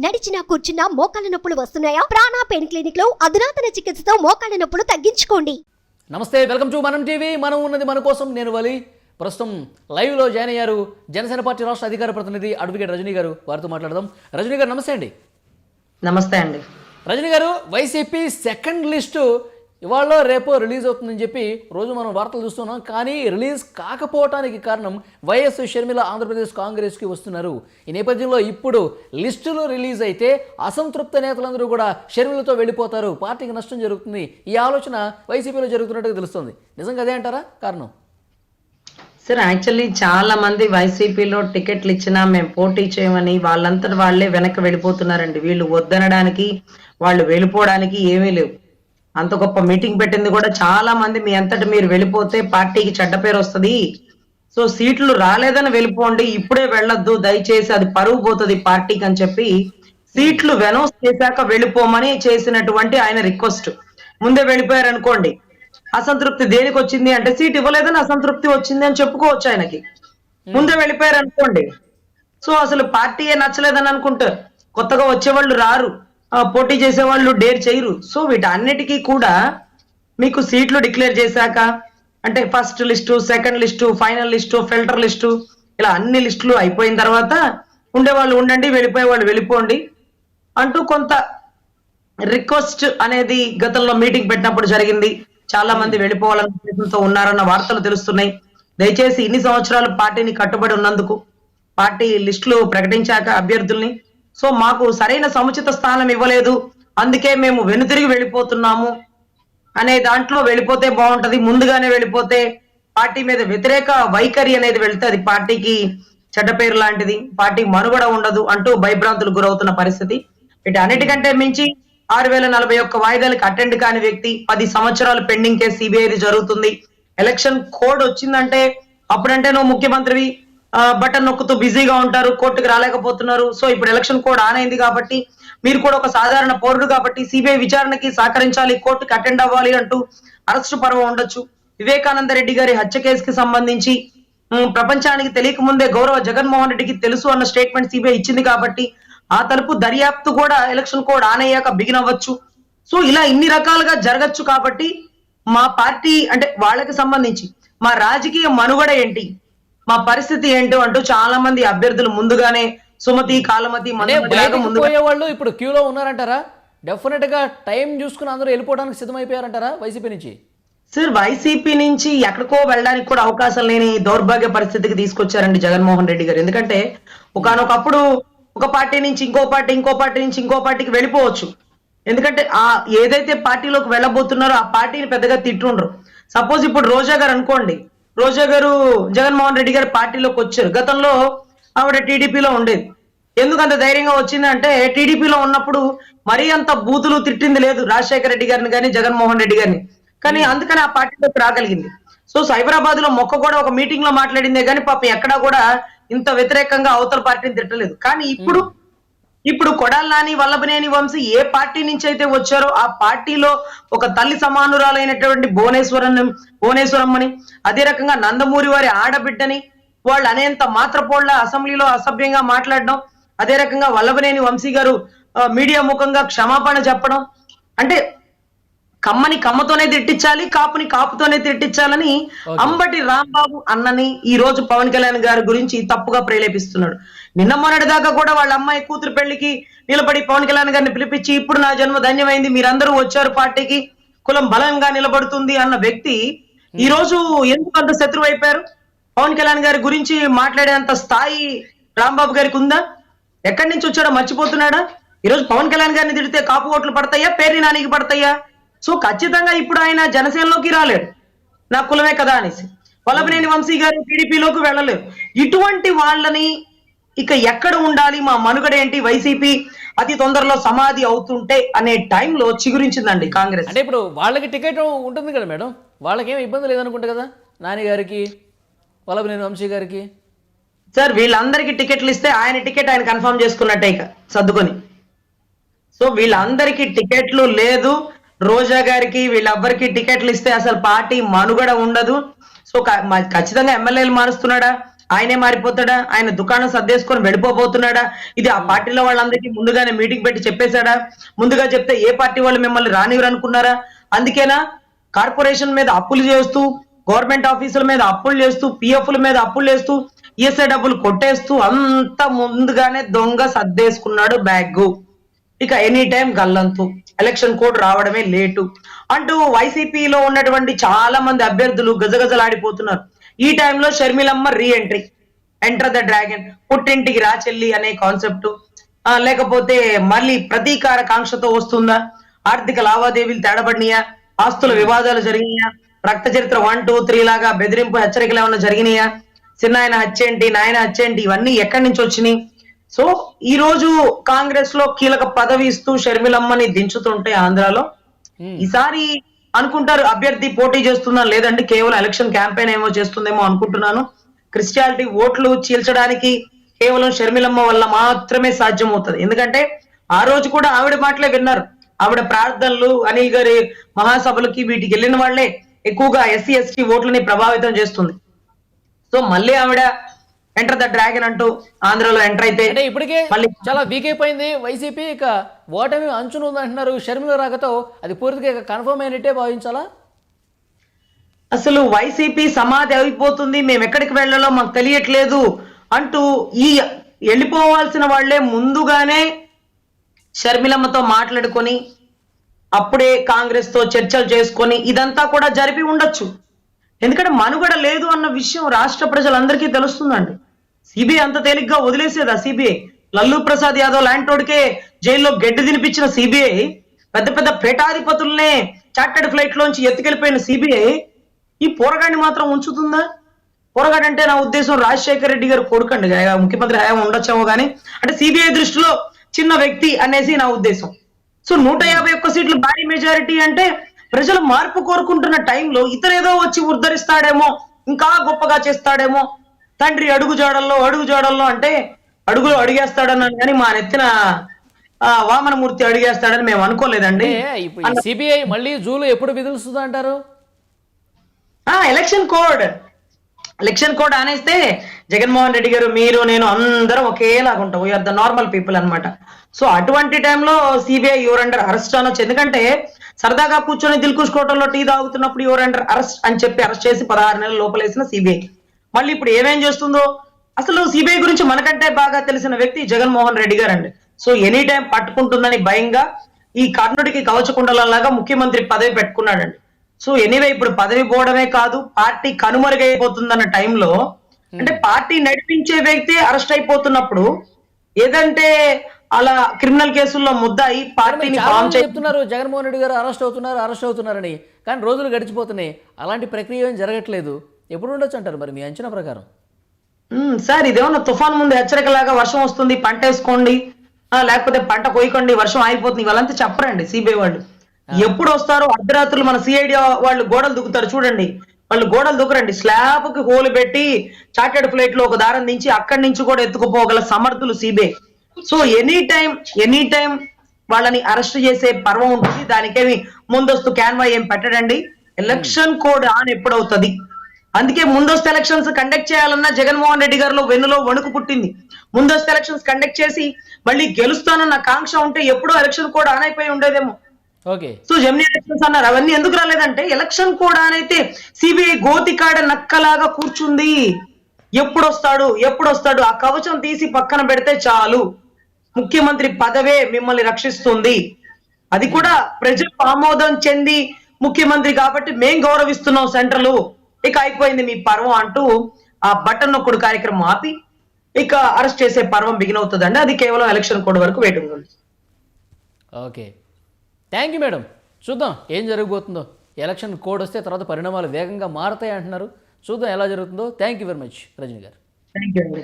నడిచినా కూర్చున్నా మోకాళ్ళ నొప్పులు వస్తున్నాయా? ప్రాణా పెయిన్ క్లినిక్లో అధునాతన చికిత్సతో మోకాళ్ళ నొప్పులు తగ్గించుకోండి. నమస్తే వెల్కమ్ టు మనం టీవీ. మనం ఉన్నది మన కోసం నేను వలి. ప్రస్తుతం లైవ్లో జాయిన్ అయ్యారు జనసేన పార్టీ రాష్ట్ర అధికార ప్రతినిధి అడ్వకేట్ రజనీ గారు. వారితో మాట్లాడదాం. రజనీ గారు నమస్తే అండి. నమస్తే అండి. రజనీ గారు వైసీపీ సెకండ్ లిస్టు ఇవాళ రేపో రిలీజ్ అవుతుందని చెప్పి రోజు మనం వార్తలు చూస్తున్నాం. కానీ రిలీజ్ కాకపోవటానికి కారణం వైఎస్ షర్మిల ఆంధ్రప్రదేశ్ కాంగ్రెస్కి వస్తున్నారు. ఈ నేపథ్యంలో ఇప్పుడు లిస్టులు రిలీజ్ అయితే అసంతృప్త నేతలందరూ కూడా షర్మిలతో వెళ్ళిపోతారు. పార్టీకి నష్టం జరుగుతుంది. ఈ ఆలోచన వైసీపీలో జరుగుతున్నట్టుగా తెలుస్తుంది. నిజంగా అదే అంటారా? కారణం? సార్ యాక్చువల్లీ చాలా మంది వైసీపీలో టికెట్లు ఇచ్చినా మేము పోటీ చేయమని వాళ్ళంతటి వాళ్ళే వెనక్కి వెళ్ళిపోతున్నారండి. వీళ్ళు వద్దనడానికి వాళ్ళు వెళ్ళిపోవడానికి ఏమీ లేవు. అంత గొప్ప మీటింగ్ పెట్టింది కూడా చాలా మంది మీ అంతటి మీరు వెళ్ళిపోతే పార్టీకి చెడ్డ పేరు వస్తుంది. సో సీట్లు రాలేదని వెళ్ళిపోండి ఇప్పుడే వెళ్ళొద్దు దయచేసి అది పరువు పోతుంది పార్టీకి అని చెప్పి సీట్లు వెనౌన్స్ చేశాక వెళ్ళిపోమని చేసినటువంటి ఆయన రిక్వెస్ట్. ముందే వెళ్ళిపోయారు అనుకోండి అసంతృప్తి దేనికి వచ్చింది అంటే సీట్ ఇవ్వలేదని అసంతృప్తి వచ్చింది అని చెప్పుకోవచ్చు ఆయనకి. ముందే వెళ్ళిపోయారు అనుకోండి సో అసలు పార్టీయే నచ్చలేదని అనుకుంటారు. కొత్తగా వచ్చేవాళ్ళు రారు. పోటీ చేసేవాళ్ళు డేర్ చేయరు. సో వీటన్నిటికీ కూడా మీకు సీట్లు డిక్లేర్ చేశాక అంటే first list second list final list filter list ఇలా అన్ని లిస్టులు అయిపోయిన తర్వాత ఉండేవాళ్ళు ఉండండి వెళ్ళిపోయే వాళ్ళు వెళ్ళిపోండి అంటూ కొంత రిక్వెస్ట్ అనేది గతంలో మీటింగ్ పెట్టినప్పుడు జరిగింది. చాలా మంది వెళ్ళిపోవాలన్న ఉద్దేశంతో ఉన్నారన్న వార్తలు తెలుస్తున్నాయి. దయచేసి ఇన్ని సంవత్సరాలు పార్టీని కట్టుబడి ఉన్నందుకు పార్టీ లిస్టులు ప్రకటించాక అభ్యర్థుల్ని సో మాకు సరైన సముచిత స్థానం ఇవ్వలేదు. అందుకే మేము వెనుతిరిగి వెళ్ళిపోతున్నాము. అనే దాంట్లో వెళ్ళిపోతే బాగుంటది. ముందుగానే వెళ్ళిపోతే పార్టీ మీద వ్యతిరేక వైఖరి అనేది వెళ్తే అది పార్టీకి చెడ్డ పేరు లాంటిది. పార్టీ మనుగడ ఉండదు అంటూ భయభ్రాంతులు గురవుతున్న పరిస్థితి. ఇటు అన్నిటికంటే మించి ఆరు వేల నలభై ఒక్క వాయిదాలకు అటెండ్ కాని వ్యక్తి పది సంవత్సరాలు పెండింగ్ కేసు సిబిఐది జరుగుతుంది. ఎలక్షన్ కోడ్ వచ్చిందంటే అప్పుడంటే నువ్వు ముఖ్యమంత్రివి బటన్ నొక్కుతూ బిజీగా ఉంటారు కోర్టుకు రాలేకపోతున్నారు. సో ఇప్పుడు ఎలక్షన్ కోడ్ ఆన్ అయింది కాబట్టి మీరు కూడా ఒక సాధారణ పౌరుడు కాబట్టి సిబిఐ విచారణకి సహకరించాలి కోర్టుకి అటెండ్ అవ్వాలి అంటూ అరెస్టు పర్వం ఉండొచ్చు. వివేకానంద రెడ్డి గారి హత్య కేసుకి సంబంధించి ప్రపంచానికి తెలియక ముందే గౌరవ జగన్మోహన్ రెడ్డికి తెలుసు అన్న స్టేట్మెంట్ సిబిఐ ఇచ్చింది కాబట్టి ఆ తలుపు దర్యాప్తు కూడా ఎలక్షన్ కోడ్ ఆన్ అయ్యాక బిగిన్ అవ్వచ్చు. సో ఇలా ఇన్ని రకాలుగా జరగచ్చు కాబట్టి మా పార్టీ అంటే వాళ్ళకి సంబంధించి మా రాజకీయ మనుగడ ఏంటి? మా పరిస్థితి ఏంటో అంటూ చాలా మంది అభ్యర్థులు ముందుగానే సుమతి కాలమతి వాళ్ళు ఇప్పుడు క్యూలో ఉన్నారంటారా? డెఫినెట్గా టైం చూసుకుని అందరూ వెళ్ళిపోవడానికి సిద్ధమైపోయారంటారా వైసీపీ నుంచి? సార్ వైసీపీ నుంచి ఎక్కడికో వెళ్ళడానికి కూడా అవకాశం లేని దౌర్భాగ్య పరిస్థితికి తీసుకొచ్చారండి జగన్మోహన్ రెడ్డి గారు. ఎందుకంటే ఒకనొకప్పుడు ఒక పార్టీ నుంచి ఇంకో పార్టీ ఇంకో పార్టీ నుంచి ఇంకో పార్టీకి వెళ్ళిపోవచ్చు. ఎందుకంటే ఆ ఏదైతే పార్టీలోకి వెళ్ళబోతున్నారో ఆ పార్టీని పెద్దగా తిట్టుండ్రు. సపోజ్ ఇప్పుడు రోజా గారు అనుకోండి రోజా గారు జగన్మోహన్ రెడ్డి గారు పార్టీలోకి వచ్చారు. గతంలో ఆవిడ టీడీపీలో ఉండేది. ఎందుకు అంత ధైర్యంగా వచ్చిందంటే టీడీపీలో ఉన్నప్పుడు మరీ అంత బూతులు తిట్టింది లేదు రాజశేఖర రెడ్డి గారిని కానీ జగన్మోహన్ రెడ్డి గారిని. కానీ అందుకని ఆ పార్టీలోకి రాగలిగింది. సో సైబరాబాద్లో మొక్క కూడా ఒక మీటింగ్లో మాట్లాడిందే కానీ పాపం ఎక్కడా కూడా ఇంత వ్యతిరేకంగా అవతల పార్టీని తిట్టలేదు. కానీ ఇప్పుడు ఇప్పుడు కొడాలని వల్లభనేని వంశీ ఏ పార్టీ నుంచి అయితే వచ్చారో ఆ పార్టీలో ఒక తల్లి సమానురాలైనటువంటి భువనేశ్వరం భువనేశ్వరమ్మని అదే రకంగా నందమూరి వారి ఆడబిడ్డని వాళ్ళు అనేంత మాత్రపోళ్ళ అసెంబ్లీలో అసభ్యంగా మాట్లాడడం అదే రకంగా వల్లభనేని వంశీ గారు మీడియా ముఖంగా క్షమాపణ చెప్పడం అంటే కమ్మని కమ్మతోనే తిట్టించాలి కాపుని కాపుతోనే తిట్టించాలని అంబటి రాంబాబు అన్నని ఈ రోజు పవన్ కళ్యాణ్ గారి గురించి తప్పుగా ప్రేరేపిస్తున్నాడు. నిన్న మొన్నటి దాకా కూడా వాళ్ళ అమ్మాయి కూతురు పెళ్ళికి నిలబడి పవన్ కళ్యాణ్ గారిని పిలిపించి ఇప్పుడు నా జన్మ ధన్యమైంది మీరందరూ వచ్చారు పార్టీకి కులం బలంగా నిలబడుతుంది అన్న వ్యక్తి ఈ రోజు ఎందుకు అంత శత్రువు అయిపోయారు? పవన్ కళ్యాణ్ గారి గురించి మాట్లాడేంత స్థాయి రాంబాబు గారికి ఉందా? ఎక్కడి నుంచి వచ్చాడో మర్చిపోతున్నాడా? ఈరోజు పవన్ కళ్యాణ్ గారిని తిడితే కాపు ఓట్లు పడతాయా? పేర్ని నానికి పడతాయా? సో ఖచ్చితంగా ఇప్పుడు ఆయన జనసేనలోకి రాలేడు. నా కులమే కదా అనేసి. వల్లభనేని వంశీ గారు టీడీపీలోకి వెళ్ళలేరు. ఇటువంటి వాళ్ళని ఇక ఎక్కడ ఉండాలి? మా మనుగడ ఏంటి? వైసీపీ అతి తొందరలో సమాధి అవుతుంటే అనే టైంలో చిగురించిందండి కాంగ్రెస్. అంటే ఇప్పుడు వాళ్ళకి టికెట్ ఉంటుంది కదా మేడం. వాళ్ళకేం ఇబ్బంది లేదనుకుంటా కదా? నాని గారికి వల్లభనేని వంశీ గారికి. సార్ వీళ్ళందరికీ టికెట్లు ఇస్తే ఆయన టికెట్ ఆయన కన్ఫర్మ్ చేసుకున్నట్టే ఇక సర్దుకొని. సో వీళ్ళందరికీ టికెట్లు లేదు. రోజా గారికి వీళ్ళెవ్వరికి టికెట్లు ఇస్తే అసలు పార్టీ మనుగడ ఉండదు. సో ఖచ్చితంగా ఎమ్మెల్యేలు మారుస్తున్నాడా? ఆయనే మారిపోతాడా? ఆయన దుకాణం సర్దేసుకొని వెళ్ళిపోబోతున్నాడా? ఇది ఆ పార్టీలో వాళ్ళందరికీ ముందుగానే మీటింగ్ పెట్టి చెప్పేశాడా? ముందుగా చెప్తే ఏ పార్టీ వాళ్ళు మిమ్మల్ని రానివ్వరు అనుకున్నారా? అందుకేనా? కార్పొరేషన్ మీద అప్పులు చేస్తూ గవర్నమెంట్ ఆఫీసుల మీద అప్పులు చేస్తూ పిఎఫ్ల మీద అప్పులు చేస్తూ ఈఎస్ఐ డబ్బులు కొట్టేస్తూ అంత ముందుగానే దొంగ సర్దేసుకున్నాడు బ్యాగ్ ఇక ఎనీ టైం గల్లంతు. ఎలక్షన్ కోడ్ రావడమే లేటు. అంటూ వైసీపీలో ఉన్నటువంటి చాలా మంది అభ్యర్థులు గజగజలాడిపోతున్నారు. ఈ టైంలో Sharmilamma re entry Enter the Dragon పుట్టింటికి రా చెల్లి అనే కాన్సెప్ట్ లేకపోతే మళ్ళీ ప్రతీకార కాంక్షతో వస్తుందా? ఆర్థిక లావాదేవీలు తేడబడినాయా? ఆస్తుల వివాదాలు జరిగినాయా? రక్త చరిత్ర వన్ టూ త్రీ లాగా బెదిరింపు హెచ్చరికలు ఏమైనా జరిగినాయా? చిన్నాయన హత్యేంటి నాయన హత్యేంటి ఇవన్నీ ఎక్కడి నుంచి వచ్చినాయి? సో ఈ రోజు కాంగ్రెస్లో కీలక పదవి ఇస్తూ షర్మిలమ్మని దించుతుంటే ఆంధ్రాలో ఈసారి అనుకుంటారు అభ్యర్థి పోటీ చేస్తున్నా లేదండి కేవలం ఎలక్షన్ క్యాంపెయిన్ ఏమో చేస్తుందేమో అనుకుంటున్నాను. క్రిస్టియాలిటీ ఓట్లు చీల్చడానికి కేవలం షర్మిలమ్మ వల్ల మాత్రమే సాధ్యమవుతుంది. ఎందుకంటే ఆ రోజు కూడా ఆవిడ మాటలే విన్నారు. ఆవిడ ప్రార్థనలు అనిల్ గారి మహాసభలకి వీటికి వెళ్ళిన వాళ్ళే ఎక్కువగా ఎస్సీ ఎస్టీ ఓట్లని ప్రభావితం చేస్తుంది. సో మళ్ళీ ఆవిడ ఎంటర్ ద డ్రాగన్ అంటూ ఆంధ్రలో ఎంటర్ అయితే ఇప్పటికే మళ్ళీ చాలా వీక్ అయిపోయింది. వైసీపీ ఇక ఓటమి అంచున ఉందంటున్నారు షర్మిల రాకతో అది పూర్తిగా కన్ఫర్మ్ అయినట్టే భావించాలా? అసలు వైసీపీ సమాధి అయిపోతుంది మేము ఎక్కడికి వెళ్ళాలో మాకు తెలియట్లేదు అంటూ ఈ వెళ్ళిపోవాల్సిన వాళ్ళే ముందుగానే షర్మిలమ్మతో మాట్లాడుకొని అప్పుడే కాంగ్రెస్తో చర్చలు చేసుకొని ఇదంతా కూడా జరిపి ఉండొచ్చు. ఎందుకంటే మనుగడ లేదు అన్న విషయం రాష్ట్ర ప్రజలందరికీ తెలుస్తుందండి. సిబిఐ అంత తేలిగ్గా వదిలేసేదా సిబిఐ? లల్లు ప్రసాద్ యాదవ్ లాంటోడికే జైల్లో గడ్డి తినిపించిన సిబిఐ పెద్ద పెద్ద పేటాధిపతుల్నే చార్టెడ్ ఫ్లైట్ లోంచి ఎత్తుకెళ్ళిపోయిన సిబిఐ ఈ పోరగాడిని మాత్రం ఉంచుతుందా? పోరగాడు అంటే నా ఉద్దేశం రాజశేఖర రెడ్డి గారు కొడుకండి. ముఖ్యమంత్రి హయాం ఉండొచ్చేమో కానీ అంటే సిబిఐ దృష్టిలో చిన్న వ్యక్తి అనేసి నా ఉద్దేశం. సో నూట యాభై ఒక్క సీట్లు భారీ మెజారిటీ అంటే ప్రజలు మార్పు కోరుకుంటున్న టైంలో ఇతరేదో వచ్చి ఉద్ధరిస్తాడేమో ఇంకా గొప్పగా చేస్తాడేమో తండ్రి అడుగు జాడల్లో అడుగు జాడల్లో అంటే అడుగులు అడిగేస్తాడన్నాను కానీ మా నెత్తిన వామనమూర్తి అడిగేస్తాడని మేము అనుకోలేదండి. సిబిఐ మళ్ళీ జూలు ఎప్పుడు విధులుస్తుంది అంటారు? ఆ ఎలక్షన్ కోడ్. ఎలక్షన్ కోడ్ అనేస్తే జగన్మోహన్ రెడ్డి గారు మీరు నేను అందరం ఒకేలాగా ఉంటాం. We are the normal people అన్నమాట. సో అటువంటి టైంలో సిబిఐ యువర్ అండర్ అరెస్ట్ అనొచ్చు. ఎందుకంటే సరదాగా కూర్చొని దిల్కుష్ కోటంలో టీ తాగుతున్నప్పుడు యువర్ అండర్ అరెస్ట్ అని చెప్పి అరెస్ట్ చేసి పదహారు నెలల లోపలేసిన సిబిఐ మళ్ళీ ఇప్పుడు ఏమేం చేస్తుందో? అసలు సిబిఐ గురించి మనకంటే బాగా తెలిసిన వ్యక్తి జగన్మోహన్ రెడ్డి గారు అండి సో ఎనీ టైం పట్టుకుంటుందని భయంగా ఈ కర్ణుడికి కవచకుండలలాగా ముఖ్యమంత్రి పదవి పెట్టుకున్నాడండి. సో ఎనీవే ఇప్పుడు పదవి పోవడమే కాదు పార్టీ కనుమరుగైపోతుందన్న టైంలో అంటే పార్టీ నడిపించే వ్యక్తి అరెస్ట్ అయిపోతున్నప్పుడు ఏదంటే అలా క్రిమినల్ కేసుల్లో ముద్దాయి పార్టీని చెప్తున్నారు జగన్మోహన్ రెడ్డి గారు అరెస్ట్ అవుతున్నారు అరెస్ట్ అవుతున్నారని. కానీ రోజులు గడిచిపోతున్నాయి అలాంటి ప్రక్రియ ఏం జరగట్లేదు. ఎప్పుడు ఉండొచ్చు అంటారు మరి మీ అంచనా ప్రకారం? ఉమ్, సార్ ఇదేమన్నా తుఫాన్ ముందు హెచ్చరికలాగా వర్షం వస్తుంది పంట వేసుకోండి లేకపోతే పంట కొయ్యకండి వర్షం ఆగిపోతుంది వాళ్ళంతా చెప్పరండి సిబిఐ వాళ్ళు. ఎప్పుడు వస్తారో అర్ధరాత్రులు మన సిఐడి వాళ్ళు గోడలు దుక్కుతారు చూడండి. వాళ్ళు గోడలు దుక్కరండి. స్లాబ్కి హోల్ పెట్టి చార్టెడ్ ఫ్లైట్లో ఒక దారం దించి అక్కడి నుంచి కూడా ఎత్తుకుపోగల సమర్థులు CBI. So any time any time వాళ్ళని అరెస్ట్ చేసే పర్వం ఉంటుంది. దానికేమి ముందస్తు క్యాన్వా ఏం పెట్టడండి. ఎలక్షన్ కోడ్ ఆన్ ఎప్పుడవుతుంది. అందుకే ముందస్తు ఎలక్షన్స్ కండక్ట్ చేయాలన్నా జగన్మోహన్ రెడ్డి గారిలో వెన్నులో వణుకు పుట్టింది. ముందస్తు ఎలక్షన్స్ కండక్ట్ చేసి మళ్ళీ గెలుస్తానన్న కాంక్ష ఉంటే ఎప్పుడో ఎలక్షన్ కోడ్ ఆన్ అయిపోయి ఉండేదేమో. ఓకే. సో జమినీ ఎలక్షన్స్ అన్నారు. అవన్నీ ఎందుకు రాలేదంటే ఎలక్షన్ కోడ్ అయితే సిబిఐ గోతికాడ నక్కలాగా కూర్చుంది. ఎప్పుడు వస్తాడు ఎప్పుడు వస్తాడు ఆ కవచం తీసి పక్కన పెడితే చాలు. ముఖ్యమంత్రి పదవే మిమ్మల్ని రక్షిస్తుంది. అది కూడా ప్రజలు ఆమోదం చెంది ముఖ్యమంత్రి కాబట్టి మేం గౌరవిస్తున్నాం సెంట్రల్. ఇక అయిపోయింది మీ పర్వం అంటూ ఆ బటన్ నొక్కుడు కార్యక్రమం ఆపి ఇక అరెస్ట్ చేసే పర్వం బిగిన్ అవుతుందండి. అది కేవలం ఎలక్షన్ కోడ్ వరకు వెయిటింగ్ ఉంది. ఓకే. థ్యాంక్ యూ మేడం చూద్దాం ఏం జరగబోతుందో. ఎలక్షన్ కోడ్ వస్తే తర్వాత పరిణామాలు వేగంగా మారతాయి అంటున్నారు. చూద్దాం ఎలా జరుగుతుందో. Thank you very much Rajani garu. Thank you అండి